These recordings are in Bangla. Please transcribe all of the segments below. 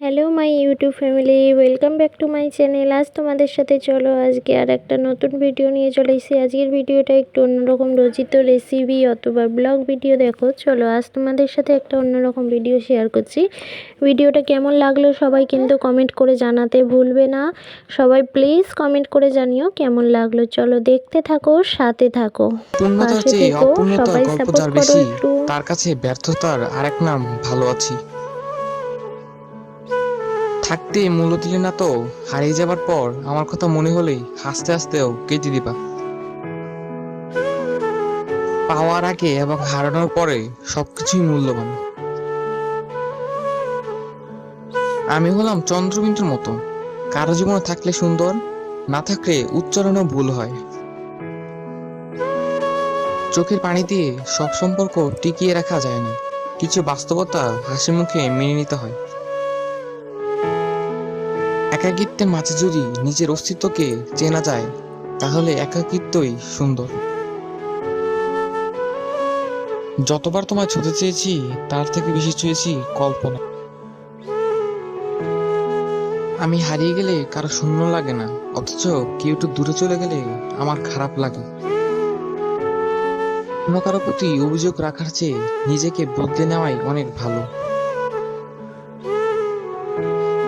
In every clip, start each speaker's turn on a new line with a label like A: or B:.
A: Hello my YouTube family welcome back to my channel আজ তোমাদের সাথে চলো আজকে আর একটা নতুন ভিডিও নিয়ে চলে এসেছি। আজকের ভিডিওটা একটু অন্যরকম রচিত রেসিপি অথবা ব্লগ ভিডিও দেখো। চলো আজ তোমাদের সাথে একটা অন্যরকম ভিডিও শেয়ার করছি। ভিডিওটা কেমন লাগল সবাই কিন্তু কমেন্ট করে জানাতে ভুলবে না। সবাই প্লিজ কমেন্ট করে জানিও কেমন লাগল। চলো দেখতে থাকো সাথে থাকো। সবাই
B: সাপোর্ট
A: করো একটু।
B: তার কাছে ব্যর্থতার আরেক নাম ভালো আছি। থাকতে মূল্য দিলে না তো? হারিয়ে যাবার পর আমার কথা মনে হলেই হাসতে হাসতেও কেটে দিবা। পাওয়ার আগে এবং হারানোর পরে সবকিছুই মূল্যবান। আমি হলাম চন্দ্রবিন্দুর মতো। কারও জীবনে থাকলে সুন্দর, না থাকলে উচ্চারণও ভুল হয়। চোখের পানি দিয়ে সব সম্পর্ক টিকিয়ে রাখা যায় না। কিছু বাস্তবতা হাসি মুখে মেনে নিতে হয়। একাকিত্বের মাঝে যদি নিজের অস্তিত্বকে চেনা যায়, তাহলে একাকিত্বই সুন্দর। যতবার তোমায় ছুতে চেয়েছি, তার থেকে বেশি চেয়েছি কল্পনা। আমি হারিয়ে গেলে কারও শূন্য লাগে না, অথচ কেউ একটু দূরে চলে গেলে আমার খারাপ লাগে। অন্য কারও প্রতি অভিযোগ রাখার চেয়ে নিজেকে বদলে নেওয়াই অনেক ভালো।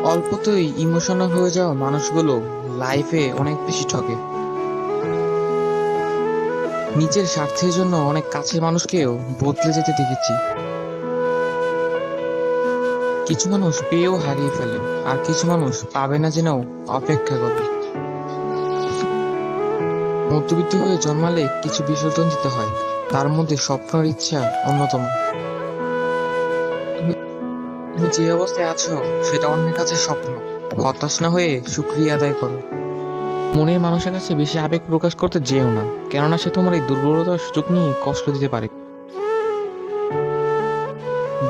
B: অল্পতেই ইমোশনাল হয়ে যাওয়া মানুষগুলো লাইফে অনেক বেশি ঠকে। নিজের স্বার্থের জন্য অনেক কাছের মানুষকেও বদলে যেতে দেখেছি। কিছু মানুষ পেয়েও হারিয়ে ফেলে, আর কিছু মানুষ পাবে না জেনেও অপেক্ষা করে। মধ্যবিত্ত হয়ে জন্মালে কিছু বিসর্জন দিতে হয়, তার মধ্যে স্বপ্নের ইচ্ছা অন্যতম। তুমি তুমি যে অবস্থায় আছো, সেটা অন্যের কাছে স্বপ্ন। হতাশ না হয়ে সুক্রিয়া আদায় করো। মনের মানুষের কাছে বেশি আবেগ প্রকাশ করতে যেও না, কেননা সে তোমার এই দুর্বলতার সুযোগ নিয়ে কষ্ট দিতে পারে।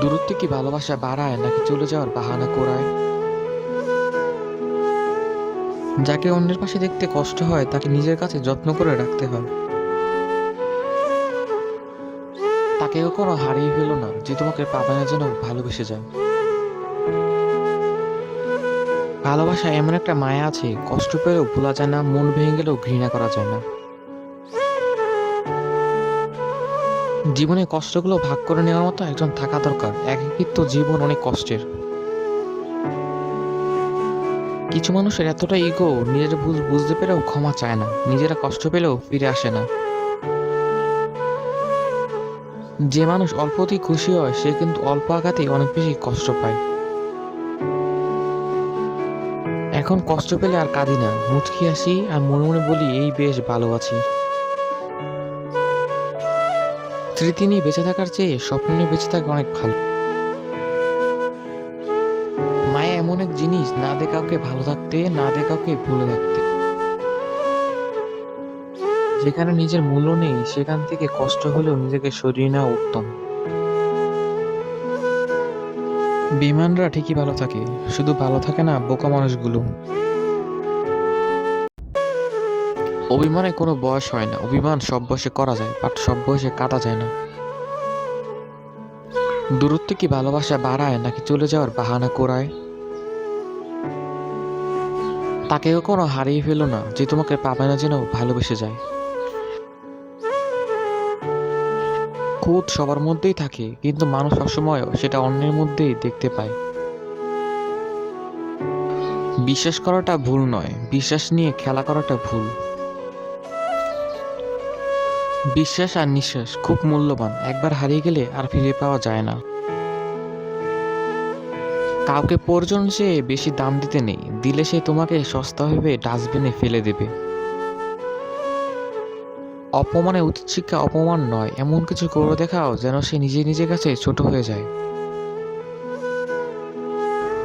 B: দূরত্ব কি ভালোবাসা বাড়ায়, নাকি চলে যাওয়ার বাহানা করায়? যাকে অন্যের পাশে দেখতে কষ্ট হয়, তাকে নিজের কাছে যত্ন করে রাখতে হয়। তাকে কখনো হারিয়ে ফেলো না, যে তোমাকে পাবে না যেন ভালোবেসে যায়। ভালোবাসা এমন একটা মায়া আছে, কষ্ট পেলেও ভোলা যায় না, মন ভেঙে গেলেও ঘৃণা করা যায় না। জীবনে কষ্টগুলো ভাগ করে নেওয়ার মতো একজন থাকা দরকার একাকিত্ব জীবন অনেক কষ্টের। কিছু মানুষের এতটা ইগো, নিজের ভুল বুঝতে পেরেও ক্ষমা চায় না, নিজেরা কষ্ট পেলেও ফিরে আসে না। যে মানুষ অল্পতেই খুশি হয়, সে কিন্তু অল্প আঘাতেই অনেক বেশি কষ্ট পায়। এখন কষ্ট পেলে আর কাঁদি না। মুচকি আসি আর মনে মনে বলি, এই বেশ, ভালো আছি। স্মৃতি নিয়ে বেঁচে থাকার চেয়ে স্বপ্ন নিয়ে বেঁচে থাকা অনেক ভালো। মায়া এমন এক জিনিস, না দে কাউকে ভালো থাকতে, না দে কাউকে ভুলে থাকতে। যেখানে নিজের মূল্য নেই, সেখান থেকে কষ্ট হলেও নিজেকে সরিয়ে নেওয়া উত্তম। বিমানরা ঠিকই ভালো থাকে। শুধু ভালো থাকে না, বোকা মানুষগুলো। অভিমানে কোনো বয়স হয় না। অভিমান সব বয়সে করা যায়, বাট সব বয়সে কাটা যায় না। দূরত্ব কি ভালোবাসা বাড়ায়, নাকি চলে যাওয়ার বাহানা করায় তাকে কখনো হারিয়ে ফেলো না, যে তোমাকে পাবে না যেন ভালোবেসে যায়। খুদ সবার মধ্যেই থাকে, কিন্তু মানুষ সবসময় সেটা অন্যের মধ্যেই দেখতে পায়। বিশ্বাস করাটা ভুল নয়, বিশ্বাস নিয়ে খেলা করাটা ভুল। বিশ্বাস আর নিঃশ্বাস খুব মূল্যবান, একবার হারিয়ে গেলে আর ফিরে পাওয়া যায় না। কাউকে প্রয়োজন সে বেশি দাম দিতে নেই, দিলে সে তোমাকে সস্তা ভেবে ডাস্টবিনে ফেলে দেবে। অপমানে উচিত শিক্ষা অপমান নয়, এমন কিছু করে দেখাও যেন সে নিজে নিজের কাছে ছোট হয়ে যায়।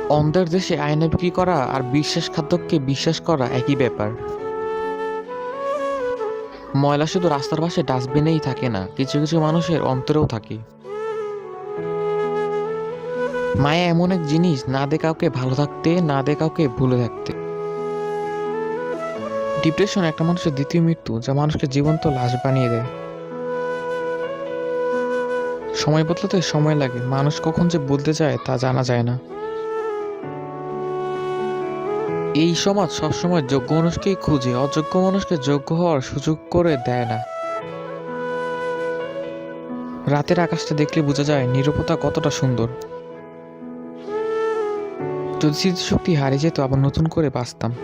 B: অন্ধের দেশে আয়না বিক্রি করা আর বিশ্বাস খাদ্যকে বিশ্বাস করা একই ব্যাপার। ময়লা শুধু রাস্তার পাশে ডাস্টবিনেই থাকে না, কিছু কিছু মানুষের অন্তরেও থাকে। মায়া এমন এক জিনিস, না দে কাউকে ভালো থাকতে, না দে কাউকে ভুলে থাকতে। ডিপ্রেশন একটা মানুষের দ্বিতীয় মৃত্যু, যা মানুষকে জীবন্ত লাশ বানিয়ে দেয়। সময় বদলাতে সময় লাগে। মানুষ কখন যে বলতে চায় তা জানা যায় না। এই সমাজ সবসময় যোগ্য মানুষকেই খুঁজে, অযোগ্য মানুষকে যোগ্য হওয়ার সুযোগ করে দেয় না। রাতের আকাশটা দেখলে বোঝা যায় নিরবতা কতটা সুন্দর। যদি স্মৃতিশক্তি হারিয়ে যেত, আবার নতুন করে বাঁচতাম।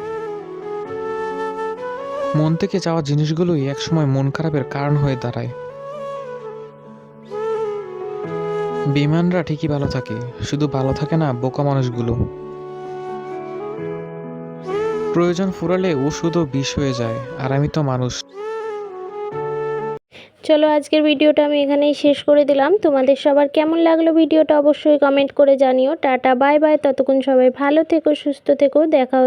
B: মন থেকে যাওয়া জিনিসগুলোই একসময় মন খারাপের কারণ হয়ে দাঁড়ায়। বিমানরা ঠিকই ভালো থাকে, শুধু ভালো থাকে না, বোকা মানুষগুলো। প্রয়োজন ফুরালে ওষুধও বিষ হয়ে যায়, আর আমি তো মানুষ।
A: চলো আজকের ভিডিওটা আমি এখানেই শেষ করে দিলাম। তোমাদের সবার কেমন লাগল ভিডিওটা অবশ্যই কমেন্ট করে জানিও। টাটা বাই বাই ততক্ষণ সবাই ভালো থেকো, সুস্থ থেকো। দেখা